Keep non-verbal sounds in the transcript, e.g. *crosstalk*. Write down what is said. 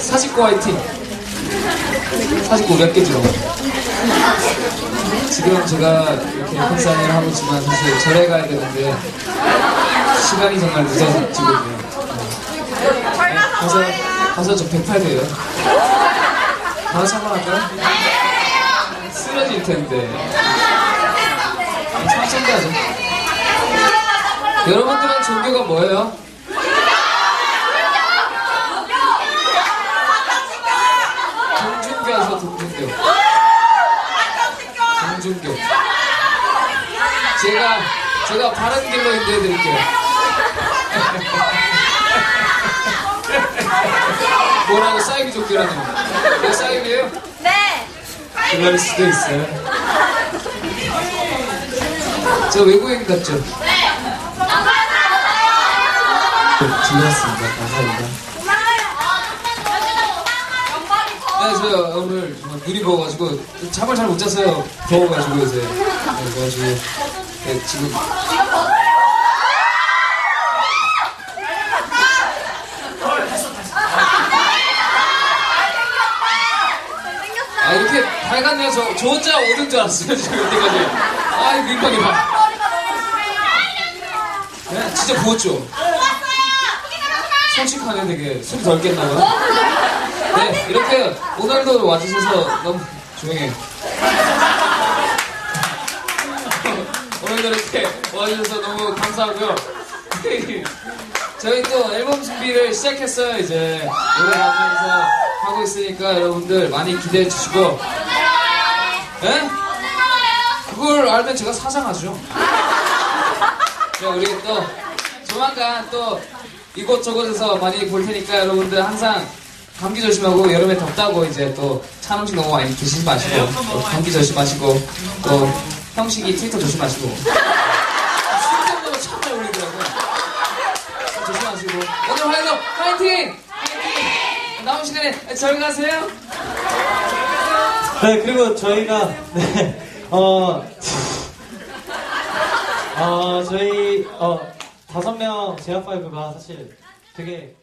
사직고 화이팅. 사직고 몇 개죠? 지금 제가 이렇게 팬사인을 하고 있지만 사실 절에 가야 되는데 시간이 정말 늦어지거든요. 네, 가서 가서 저 108배요. 바로 사과할까요? 쓰러질 텐데. 천천히 하죠. 여러분들은 종교가 뭐예요? 동중교. 동중교. 제가, 제가 바른 길로 인도해 드릴게요. *laughs* 뭐라고 사이비 종교라는 거. 사이비예요? 네. 그럴 수도 있어요. 저 외국인 같죠? 즐거웠습니다. 감사합니다. 네, 저 오늘 정말 눈이 부어가지고 잠을 잘 못 잤어요. 더워가지고 요새. 네, 그래가지고 네, 지금 아 이렇게 밝았네요. 저, 저 혼자 오는 줄 알았어요. 지금 여기까지. 아 이거 민박이 봐. 네, 진짜 부었죠? 솔직하네 되게 숨덜 깼나 봐요. 네, 이렇게 오늘도 와주셔서 너무 조용해. *laughs* 오늘도 이렇게 와주셔서 너무 감사하고요. *laughs* 저희 또 앨범 준비를 시작했어요, 이제. 노래 나오면서 하고 있으니까 여러분들 많이 기대해 주시고. 예? 그걸 알면 제가 사장하죠. 자, 우리 또 조만간 또 이곳저곳에서 많이 볼 테니까 여러분들 항상 감기 조심하고 여름에 덥다고 이제 또 찬 음식 너무 많이 드시지 마시고 또 감기 조심하시고 또 형식이 트위터 조심하시고. 술정도 참잘 올리더라고요. 조심하시고. 오늘 화이팅! 화이팅! 화이팅! 남은 시간에 잘 가세요. 네, 그리고 저희가, 네, 어, 어, 저희, 어, 다섯 명 제아파이브가 사실 되게